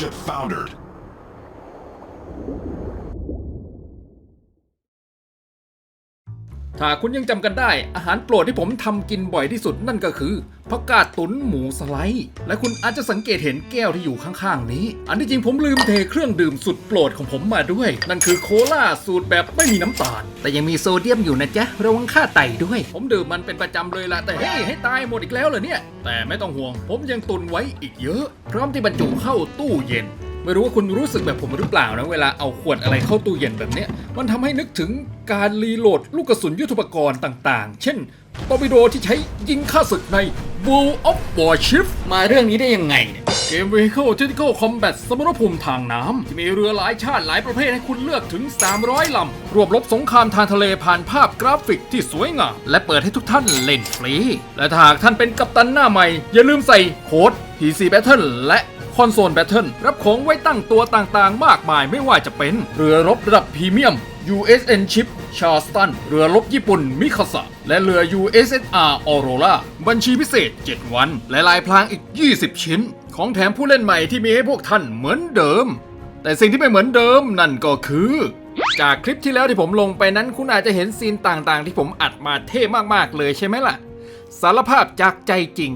ship foundered. ถ้าคุณยังจำกันได้ อาหารโปรดที่ผมทำกินบ่อยที่สุดนั่นก็คือผักกาดตุ๋นหมูสไลด์และคุณอาจจะสังเกตเห็นแก้วที่อยู่ข้างๆนี้ อันที่จริงผมลืมเทเครื่องดื่มสุดโปรดของผมมาด้วย นั่นคือโคลาสูตรแบบไม่มีน้ำตาล แต่ยังมีโซเดียมอยู่นะจ๊ะ ระวังค่าไตด้วย ผมดื่มมันเป็นประจำเลยละแต่เฮ้ยให้ตายหมดอีกแล้วเหรอเนี่ย แต่ไม่ต้องห่วง ผมยังตุนไว้อีกเยอะ พร้อมที่บรรจุเข้าตู้เย็น ไม่รู้ว่าคุณรู้สึกแบบผมหรือเปล่านะเวลาเอาขวดอะไรเข้าตู้เย็นแบบเนี้ย มันทำให้นึกถึงการรีโหลดลูกกระสุนยุทโธปกรณ์ต่างๆ เช่นตอร์ปิโดที่ใช้ยิงฆ่าศึกใน World of Warship มาเรื่องนี้ได้ยังไงเนี่ยเกม Vehicle Tactical Combat สมรภูมิทางน้ำที่มีเรือหลายชาติหลายประเภทให้คุณเลือกถึง 300 ลำ รวบรบสงครามทางทะเลผ่านภาพกราฟิกที่สวยงาม และเปิดให้ทุกท่านเล่นฟรี และถ้าหากท่านเป็นกัปตันหน้าใหม่ อย่าลืมใส่โค้ด PC Battle และ อนโซลแบทเทิลรับของไว้ตั้งตัวต่างๆ มากมายไม่ว่าจะเป็นเรือรบระดับพรีเมียม USN Ship Charleston เรือรบญี่ปุ่น มิคาสะ และเรือ USSR Aurora บัญชีพิเศษ 7 วัน และลายพรางอีก 20 ชิ้น ของแถมผู้เล่นใหม่ที่มีให้พวกท่านเหมือนเดิม แต่สิ่งที่ไม่เหมือนเดิมนั่นก็คือ จากคลิปที่แล้วที่ผมลงไปนั้นคุณอาจจะเห็นซีนต่างๆ ที่ผมอัดมาเท่มากๆเลยใช่ไหมล่ะ สารภาพจากใจจริง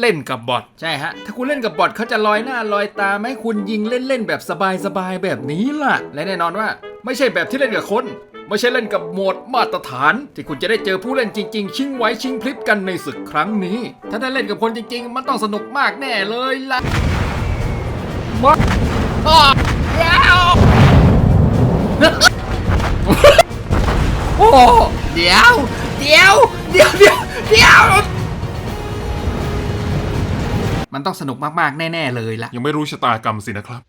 เล่นกับบอทใช่ฮะ ถ้าคุณเล่นกับบอทเขาจะลอยหน้าลอยตาไม่ให้คุณยิงเล่นๆแบบสบายๆแบบนี้ล่ะ และแน่นอนว่า ไม่ใช่แบบที่เล่นกับคนไม่ใช่เล่นกับโหมดมาตรฐาน ที่คุณจะได้เจอผู้เล่นจริง ๆ ชิงไว้ชิงพลิบกันในศึกครั้งนี้ ถ้าได้เล่นกับคนจริง ๆ มันต้องสนุกมากแน่เลยล่ะมาอ้อเดี๋ยวโอ้เดี๋ยว เดี๋ยว เดี๋ยวเดี๋ยว มันต้องสนุกมากๆ แน่ ๆ เลยล่ะยังไม่รู้ชะตากรรมสินะครับ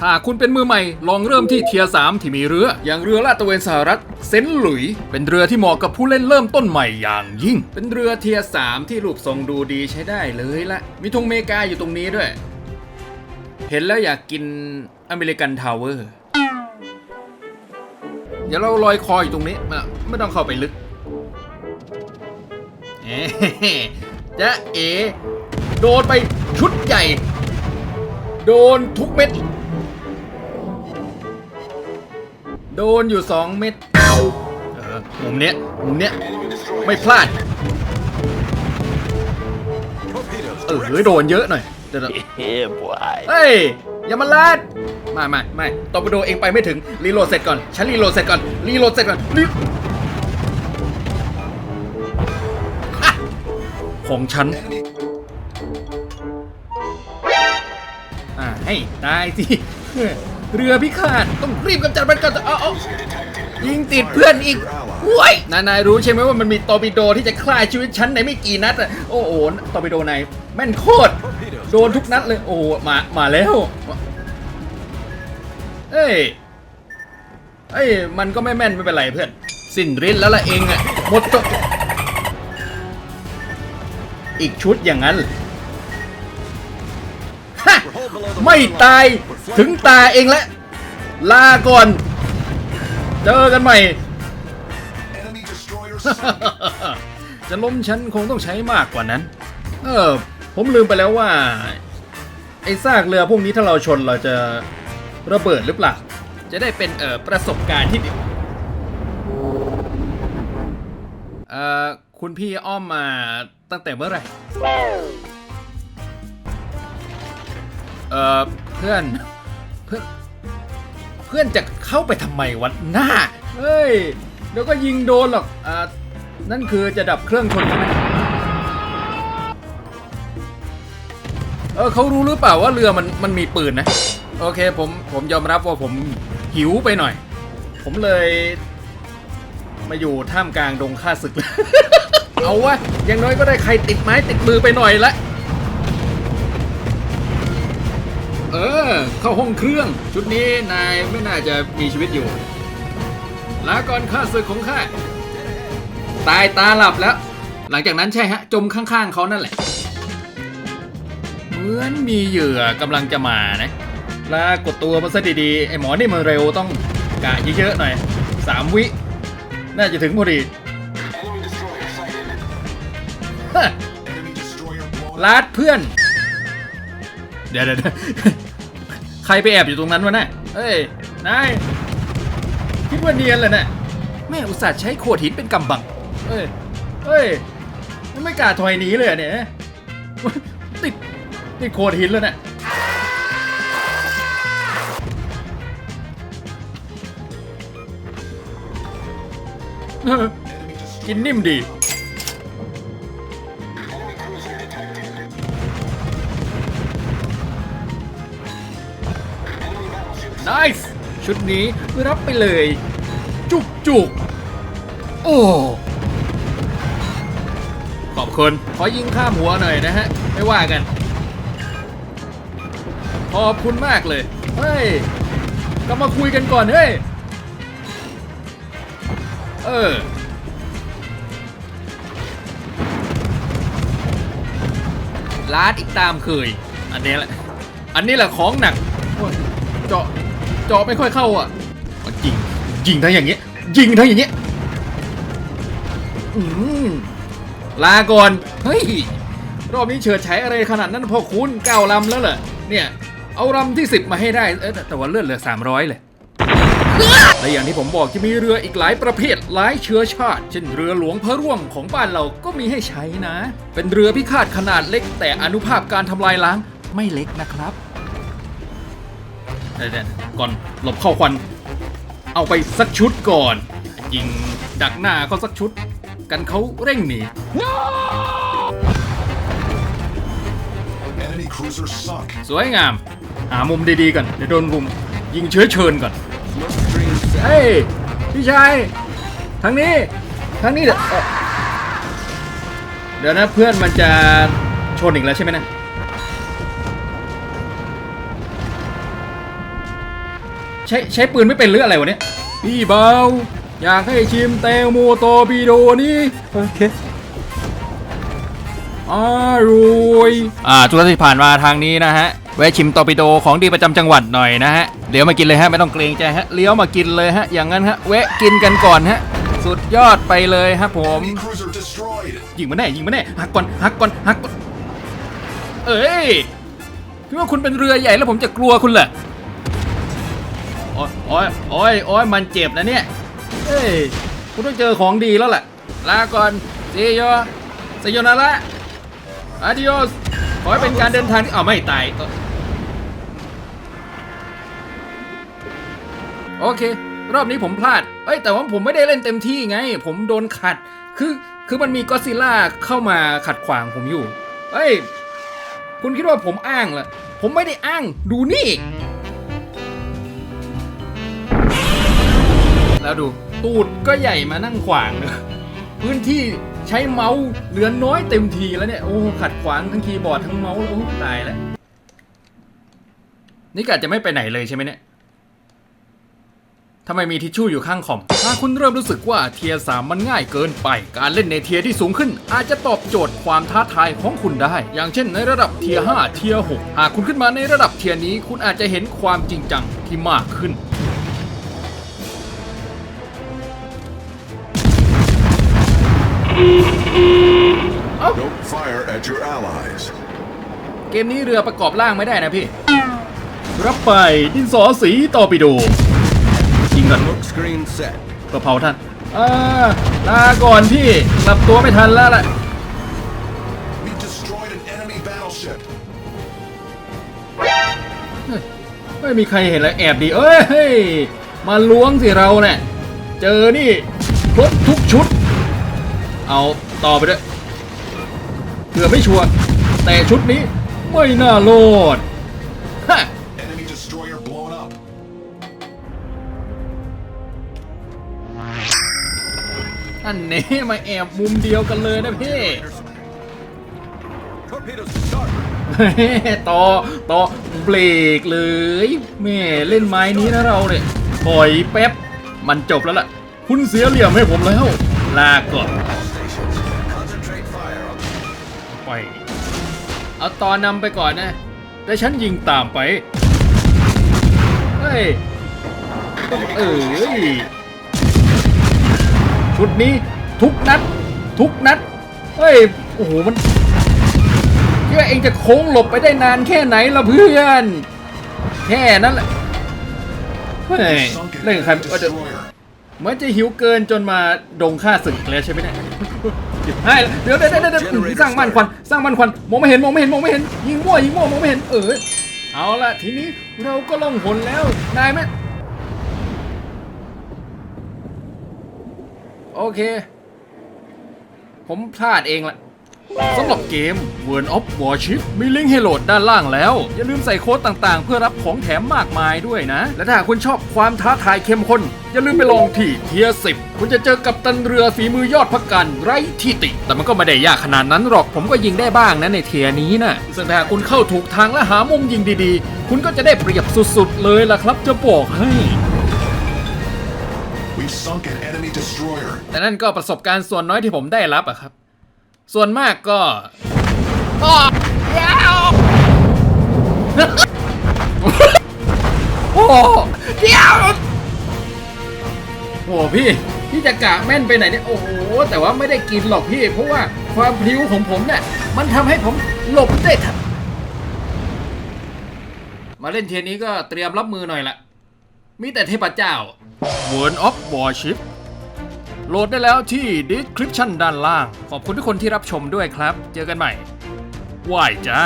ถ้าคุณเป็นมือใหม่ ลองเริ่มที่เทียร์สามที่มีเรือ อย่างเรือลาดตระเวนสหรัฐเซนต์หลุย เป็นเรือที่เหมาะกับผู้เล่นเริ่มต้นใหม่อย่างยิ่ง เป็นเรือเทียร์สามที่รูปทรงดูดีใช้ได้เลยละ มีธงเมกาอยู่ตรงนี้ด้วย เห็นแล้วอยากกินอเมริกันทาวเวอร์ เดี๋ยวเราลอยคออยู่ตรงนี้อะไม่ต้องเข้าไปลึกเอ๊ะจ๊ะเอ โดนไปชุดใหญ่ โดนทุกเม็ด โดนอยู่สองเม็ดเออมุมเนี้ยมุมเนี้ยไม่พลาด เออโดนเยอะหน่อยเดี๋ยว Yeah, boy. ๆเฮ้ย อย่ามาลาดไม่ไม่ไม่ตอร์ปิโดเองไปไม่ถึงรีโหลดเสร็จก่อนฉันรีโหลดเสร็จก่อนรีโหลดเสร็จก่อนรีของฉันอ่าให้ตายสิเรือพิฆาตต้องรีบกำจัดมันก่อนเอาเอายิงติดเพื่อนอีก ว้ยนายนายรู้ใช่ไหมว่ามันมีตอร์ปิโดที่จะฆ่าชีวิตฉันในไม่กี่นัดอะโอ้โหตอร์ปิโดนายแม่นโคตรโดนทุกนัดเลยโอ้โหมามาแล้วเอ้ยเอ้ยมันก็ไม่แม่นไม่เป็นไรเพื่อน สิ้นฤทธิ์แล้วล่ะเองอะหมดจดอีกชุดอย่างนั้นฮะไม่ตายถึงตาเองแล้วลาก่อน เจอกันใหม่ จะล้มฉันคงต้องใช้มากกว่านั้น เออ ผมลืมไปแล้วว่า ไอ้ซากเรือพวกนี้ถ้าเราชนเราจะระเบิดหรือเปล่า จะได้เป็นเออประสบการณ์ที่ดีเอ่อคุณพี่อ้อมมาตั้งแต่เมื่อไหร่ เอ่อเพื่อนเพื่อน เพื่อนจะเข้าไปทำไมวันหน้า เฮ้ย ดี๋ยวก็ยิงโดนหรอก อ่า นั่นคือจะดับเครื่องชนใช่ไหมเออเขารู้หรือเปล่าว่าเรือมันมันมีปืนนะ โอเคผมผมยอมรับว่าผมหิวไปหน่อย ผมเลย มาอยู่ท่ามกลางดงฆ่าศึก เอาวะอย่างน้อยก็ได้ใครติดไม้ติดมือไปหน่อยละ เออ เข้าห้องเครื่อง ชุดนี้นายไม่น่าจะมีชีวิตอยู่ ลาก่อนข้าศึกของข้าตายตาหลับแล้ว หลังจากนั้นใช่ฮะ จมข้างๆเขานั่นแหละ เหมือนมีเหยื่อกำลังจะมานะลากดตัวมาซะดีๆ ไอหมอนี่มันเร็วต้องกะเยอะๆหน่อยสามวิ น่าจะถึงพอดีลาดเพื่อน เดี๋ยวเดี๋ยวยใครไปแอบอยู่ตรงนั้นวะน่ะเฮ้ย นาย คิดว่าเนียนเลยน่ะแม่อุตส่าห์ใช้โขดหินเป็นกำบังเฮ้ยเฮ้ย ไม่กล้าถอยหนีเลยเนี่ย ติด ติดโขดหินแล้วน่ะเออ Enemy destroyer กินนิ่มดี nice ชุดนี้รับไปเลย จุกจุกโอ้ขอบคุณ ขอยิงข้ามหัวหน่อยนะฮะ ไม่ว่ากัน ขอบคุณมากเลย เฮ้ย ก็มาคุยกันก่อน เฮ้ย เออ ลาดอีกตามเคย อันนี้แหละ อันนี้แหละของหนัก เจาะ จาะไม่ค่อยเข้าอะอ๋อยิงยิงทั้งอย่างเงี้ยยิงทั้งอย่างเงี้ยอืมลาก่อนเฮ้ยรอบนี้เฉิดฉายอะไรขนาดนั้นพอคุณเก้าลำแล้วเหรอเนี่ยเอาลำที่สิบมาให้ได้เอ้ยแต่แต่ว่าเลือดเหลือสามร้อยเลยและอย่างที่ผมบอกจะมีเรืออีกหลายประเภทหลายเชื้อชาติ เช่นเรือหลวงพระร่วงของบ้านเราก็มีให้ใช้นะ เป็นเรือพิฆาตขนาดเล็ก แต่อนุภาพการทำลายล้างไม่เล็กนะครับ เดี๋ยวๆก่อนหลบเข้าควัน เอาไปสักชุดก่อน ยิงดักหน้าเขาสักชุด กันเขาเร่งหนี Enemy cruiser sunk. สวยงาม หามุมดีๆก่อนเดี๋ยวโดนรุม ยิงเชื้อเชิญก่อน เฮ้ย พี่ชายทางนี้ทางนี้เดี๋ยวเอ่อเดี๋ยวนะเพื่อนมันจะชนอีกแล้วใช่ไหมนะ ใช้ใช้ปืนไม่เป็นหรืออะไรวะเนี่ยพี่เบาอยากให้ชิมแตงโมโตบีโดนี่โอเคอร่อยอ่าทุกท่านที่ผ่านมาทางนี้นะฮะแวะชิมตอร์ปิโดของดีประจำจังหวัดหน่อยนะฮะเดี๋ยวมากินเลยฮะไม่ต้องเกรงใจฮะเลี้ยวมากินเลยฮะอย่างนั้นฮะแวะกินกันก่อนฮะสุดยอดไปเลยฮะผม Enemy cruiser destroyed. ยิงมาแน่ยิงมาแน่หักก่อนหักก่อนหักก่อนเอ้ยคิดว่าคุณเป็นเรือใหญ่แล้วผมจะกลัวคุณเหรอ โอ้ยโอ้ยโอ้ยโอ้ยมันเจ็บนะเนี่ยเอ้ยคุณต้องเจอของดีแล้วแหละลาก่อนเซโยเซโยนาระอาดิโอสขอให้เป็นการเดินทางที่อ้าวไม่ตายโอเค รอบนี้ผมพลาด เอ้ยแต่ว่าผมไม่ได้เล่นเต็มที่ไง ผมโดนขัด คือคือมันมีก็ซิล่าเข้ามาขัดขวางผมอยู่ เอ้ย คุณคิดว่าผมอ้างเหรอผมไม่ได้อ้างดูนี่ แล้วดู ตูดก็ใหญ่มานั่งขวางเลยพื้นที่ใช้เมาส์เหลือน้อยเต็มทีแล้วเนี่ย โอ้ขัดขวางทั้งคีย์บอร์ดทั้งเมาส์แล้วโอ้ตายแล้วนี่กะจะไม่ไปไหนเลยใช่ไหมเนี่ยทำไมมีทิชชู่อยู่ข้างคอม ถ้าคุณเริ่มรู้สึกว่าเทียสามมันง่ายเกินไป การเล่นในเทียที่สูงขึ้น อาจจะตอบโจทย์ความท้าทายของคุณได้ อย่างเช่นในระดับเทียร์5เทียร์6หากคุณขึ้นมาในระดับเทียนี้ คุณอาจจะเห็นความจริงจังที่มากขึ้น fire at your allies. เกมนี้เรือประกอบร่างไม่ได้นะพี่ รับไปดินสอสีตอร์ปิโดยิงก่อน Smoke screen set. ก็เผาท่านอ่าลาก่อนพี่กลับตัวไม่ทันแล้วล่ะ We destroyed an enemy battleship. ไม่มีใครเห็นเลยแอบดี เอ้ยเฮ้ยมาล้วงสิเราเนี่ยเจอนี่ครบทุกชุด เอาต่อไปด้วย เผื่อไม่ชัวร์แต่ชุดนี้ไม่น่าโลดฮะ Enemy destroyer blown up. อันนี้มาแอบมุมเดียวกันเลยนะพี่ Torpedoes to starboard. ต่อต่อเบรกเลยแม่เล่นไม้นี้นะเราเนี่ยถอยแป๊บ มันจบแล้วล่ะ คุณเสียเหลี่ยมให้ผมแล้ว ลาก่อน เอาตอนนำไปก่อนนะ แต่ฉันยิงตามไป เฮ้ย เอ้ย ชุดนี้ทุกนัด ทุกนัด เฮ้ย โอ้โห มันคิดว่าเองจะโค้งหลบไปได้นานแค่ไหนล่ะเพื่อน แค่นั้นแหละ เฮ้ย เล่นใคร enemy ก็จะ เหมือนจะหิวเกินจนมาดงฆ่าศึกแล้วใช่ไหมเนี่ยให้เดี๋ยวเดี๋ยวเดี๋ยวเดี๋ยวสร้างมันควันสร้างมันควันมองไม่เห็นมองไม่เห็นมองไม่เห็นยิงมั่วยิงมั่วมองไม่เห็นเออเอาละทีนี้เราก็ล่องหนแล้วนายไหมโอเค ผมพลาดเองละ สำหรับเกม World of Warship มีลิงก์ให้โหลดด้านล่างแล้ว อย่าลืมใส่โค้ดต่างๆ เพื่อรับของแถมมากมายด้วยนะ และถ้าหากคุณชอบความท้าทายเข้มข้น อย่าลืมไปลองที่เทียสิบคุณจะเจอกับตันเรือฝีมือยอดพักกันไร้ที่ติ แต่มันก็ไม่ได้ยากขนาดนั้นหรอกผมก็ยิงได้บ้างนะในเทียนี้นะซึ่งถ้าหากคุณเข้าถูกทางและหามุมยิงดีๆ คุณก็จะได้เปรียบสุดๆ เลยล่ะครับจะบอกให้ We've sunk an enemy destroyer. แต่นั่นก็ประสบการณ์ส่วนน้อยที่ผมได้รับอะครับ ส่วนมากก็อ้อเดี๋ยวโอ้โหเดี๋ยวโอ้โหพี่พี่จะกะแม่นไปไหนเนี่ยโอ้โหแต่ว่าไม่ได้กินหรอกพี่ เพราะว่าความพลิ้วของผมเนี่ยมันทำให้ผมหลบได้ทันมาเล่นเทียนนี้ก็เตรียมรับมือหน่อยละมีแต่เทพเจ้า World of Warship โหลดได้แล้วที่ description ด้านล่าง ขอบคุณทุกคนที่รับชมด้วยครับ เจอกันใหม่ไหวายจ้า